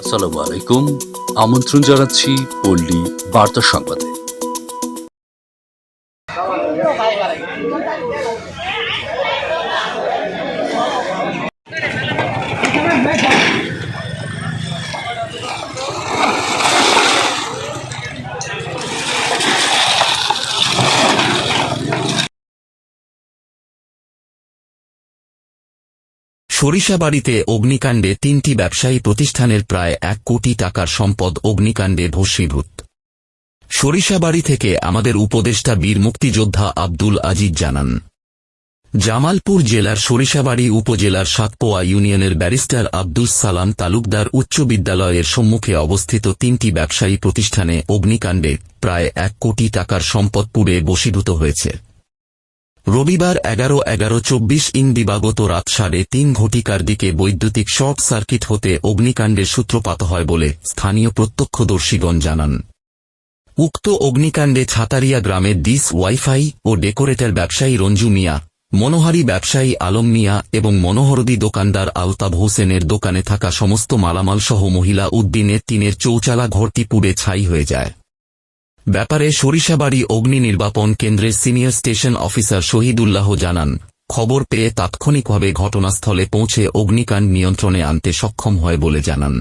আসসালামু আলাইকুম। আমন্ত্রণ জানাচ্ছি পল্লী বার্তা সংবাদে। সরিষাবাড়িতে অগ্নিকাণ্ডে তিনটি ব্যবসায়ী প্রতিষ্ঠানের প্রায় এক কোটি টাকার সম্পদ অগ্নিকাণ্ডে ভস্মীভূত। সরিষাবাড়ি থেকে আমাদের উপদেষ্টা বীর মুক্তিযোদ্ধা আব্দুল আজিজ জানান, জামালপুর জেলার সরিষাবাড়ি উপজেলার সাতপোয়া ইউনিয়নের ব্যারিস্টার আব্দুস সালাম তালুকদার উচ্চ বিদ্যালয়ের সম্মুখে অবস্থিত তিনটি ব্যবসায়ী প্রতিষ্ঠানে অগ্নিকাণ্ডে প্রায় এক কোটি টাকার সম্পদ পুড়ে বশীভূত হয়েছে। রবিবার এগারো এগারো চব্বিশ ইন দিবাগত রাত সাড়ে তিন ঘটিকার দিকে বৈদ্যুতিক শর্ট সার্কিট হতে অগ্নিকাণ্ডের সূত্রপাত হয় বলে স্থানীয় প্রত্যক্ষদর্শীগণ জানান। উক্ত অগ্নিকাণ্ডে ছাতারিয়া গ্রামের ডিস ওয়াইফাই ও ডেকোরেটর ব্যবসায়ী রঞ্জু মিয়া, মনোহারি ব্যবসায়ী আলম মিয়া এবং মনোহরদি দোকানদার আলতাব হোসেনের দোকানে থাকা সমস্ত মালামাল সহ মহিলা উদ্দিনের তিনের চৌচালা ঘরটি পুড়ে ছাই হয়ে যায়। ব্যাপারে সরিষাবাড়ি অগ্নি নির্বাপন কেন্দ্রের সিনিয়র স্টেশন অফিসার শহীদুল্লাহ জানান, খবর পেয়ে তাৎক্ষণিকভাবে ঘটনাস্থলে পৌঁছে অগ্নিকাণ্ড নিয়ন্ত্রণে আনতে সক্ষম হয় বলে জানান।